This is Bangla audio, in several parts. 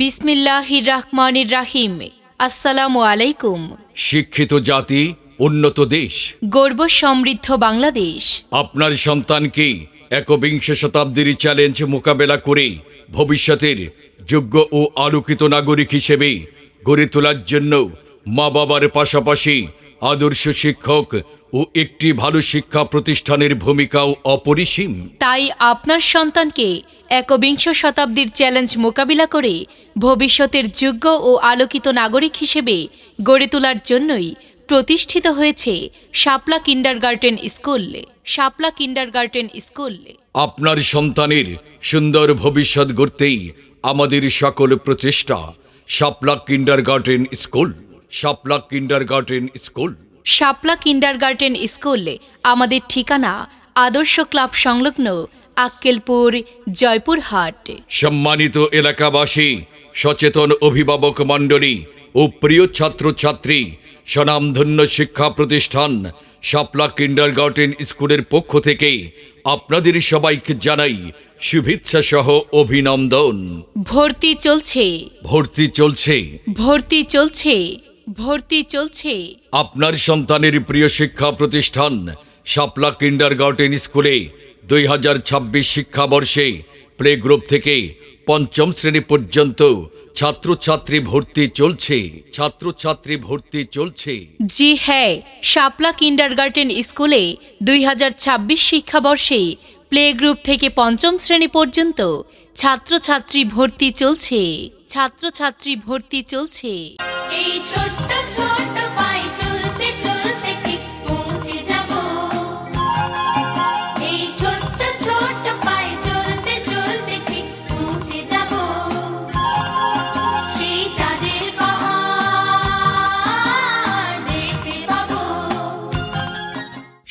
বিসমিল্লাহির রহমানির রাহিম আসসালামু আলাইকুম শিক্ষিত জাতি উন্নত দেশ। গর্ব সমৃদ্ধ বাংলাদেশ। আপনার সন্তানকে একবিংশ শতাব্দীর চ্যালেঞ্জ মোকাবেলা করে ভবিষ্যতের যোগ্য ও আলোকিত নাগরিক হিসেবে গড়ে তোলার জন্য মা বাবার পাশাপাশি আদর্শ শিক্ষক ও একটি ভালো শিক্ষা প্রতিষ্ঠানের ভূমিকাও অপরিসীম। তাই আপনার সন্তানকে একবিংশ শতাব্দীর চ্যালেঞ্জ মোকাবিলা করে ভবিষ্যতের যোগ্য ও আলোকিত নাগরিক হিসেবে গড়ে তোলার জন্যই প্রতিষ্ঠিত হয়েছে Shapla kindergarten school. Shapla kindergarten school. আপনার সন্তানের সুন্দর ভবিষ্যৎ গড়তেই আমাদের সকল প্রচেষ্টা। Shapla kindergarten school. Shapla kindergarten school. Shapla kindergarten school আমাদের ঠিকানা আদর্শ ক্লাব সংলগ্ন আক্কেলপুর জয়পুরহাট। সম্মানিত এলাকাবাসী সচেতন অভিভাবক মণ্ডলী ও প্রিয় ছাত্রছাত্রী স্বনামধন্য শিক্ষা প্রতিষ্ঠান শাপলা কিন্ডার গার্ডেন স্কুলের পক্ষ থেকে আপনাদের সবাইকে জানাই শুভেচ্ছা সহ অভিনন্দন। ভর্তি চলছে। ভর্তি চলছে। ভর্তি চলছে। ভর্তি চলছে। আপনার সন্তানের প্রিয় শিক্ষা প্রতিষ্ঠান শাপলা কিন্ডার গার্ডেন স্কুলে দুই হাজার ছাব্বিশ শিক্ষাবর্ষে প্লে গ্রুপ থেকে পঞ্চম শ্রেণি পর্যন্ত ছাত্রছাত্রী ভর্তি চলছে ছাত্রছাত্রী ভর্তি চলছে। জি হ্যাঁ শাপলা কিন্ডারগার্টেন স্কুলে দুই হাজার ছাব্বিশ শিক্ষাবর্ষে প্লে গ্রুপ থেকে পঞ্চম শ্রেণি পর্যন্ত ছাত্রছাত্রী ভর্তি চলছে ছাত্রছাত্রী ভর্তি চলছে।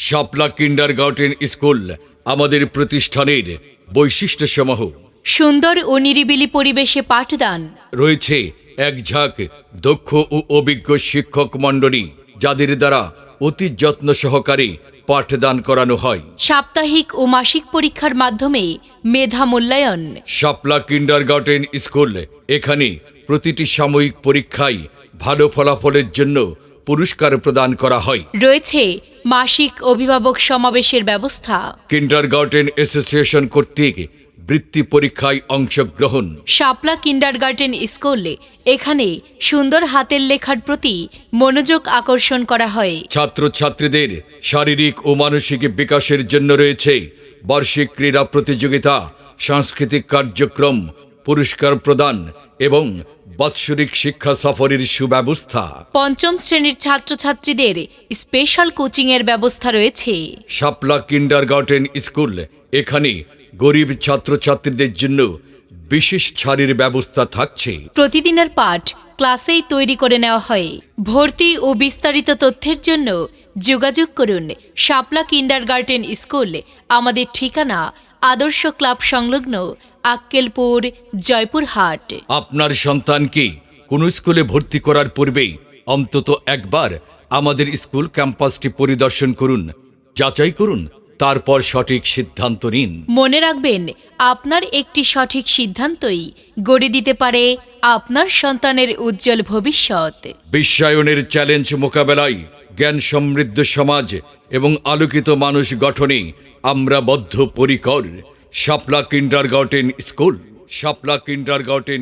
শাপলা কিন্ডার গার্ডেন স্কুল আমাদের প্রতিষ্ঠানের বৈশিষ্ট্যসমূহ। সুন্দর ও নিরিবিলি পরিবেশে পাঠদান। রয়েছে এক ঝাঁক দক্ষ ও অভিজ্ঞ শিক্ষক মণ্ডলী যাদের দ্বারা অতি যত্ন সহকারে পাঠদান করানো হয়। সাপ্তাহিক ও মাসিক পরীক্ষার মাধ্যমে মেধা মূল্যায়ন। শাপলা কিন্ডার গার্ডেন স্কুল এখানে প্রতিটি সাময়িক পরীক্ষায় ভালো ফলাফলের জন্য পুরস্কার প্রদান করা হয়। রয়েছে মাসিক অভিভাবক সমাবেশের ব্যবস্থা। কিন্ডার গার্ডেন অ্যাসোসিয়েশন কর্তৃক বৃত্তি পরীক্ষায় অংশগ্রহণ। শাপলা কিন্ডারগার্টেন স্কুলে এখানে সুন্দর হাতের লেখার প্রতি মনোযোগ আকর্ষণ করা হয়। ছাত্রছাত্রীদের শারীরিক ও মানসিক বিকাশের জন্য রয়েছে বার্ষিক ক্রীড়া প্রতিযোগিতা সাংস্কৃতিক কার্যক্রম পুরস্কার প্রদান এবং বাৎসরিক শিক্ষা সফরের সুব্যবস্থা। পঞ্চম শ্রেণির ছাত্রছাত্রীদের স্পেশাল কোচিংয়ের ব্যবস্থা রয়েছে। শাপলা কিন্ডার গার্ডেন স্কুল এখানে গরিব ছাত্রছাত্রীদের জন্য বিশেষ ছাড়ের ব্যবস্থা থাকছে। প্রতিদিনের পাঠ ক্লাসেই তৈরি করে নেওয়া হয়। ভর্তি ও বিস্তারিত তথ্যের জন্য যোগাযোগ করুন শাপলা কিন্ডারগার্টেন স্কুল আমাদের ঠিকানা আদর্শ ক্লাব সংলগ্ন আক্কেলপুর জয়পুরহাট। আপনার সন্তানকে কোনো স্কুলে ভর্তি করার পূর্বে অন্তত একবার আমাদের স্কুল ক্যাম্পাসটি পরিদর্শন করুন যাচাই করুন তারপর সঠিক সিদ্ধান্ত নিন। মনে রাখবেন আপনার একটি সঠিক সিদ্ধান্তই গড়ে দিতে পারে আপনার সন্তানের উজ্জ্বল ভবিষ্যৎ। বিশ্বায়নের চ্যালেঞ্জ মোকাবেলায় জ্ঞান সমৃদ্ধ সমাজ এবং আলোকিত মানুষ গঠনে আমরা বদ্ধ পরিকর Shapla kindergarten school Shapla kindergarten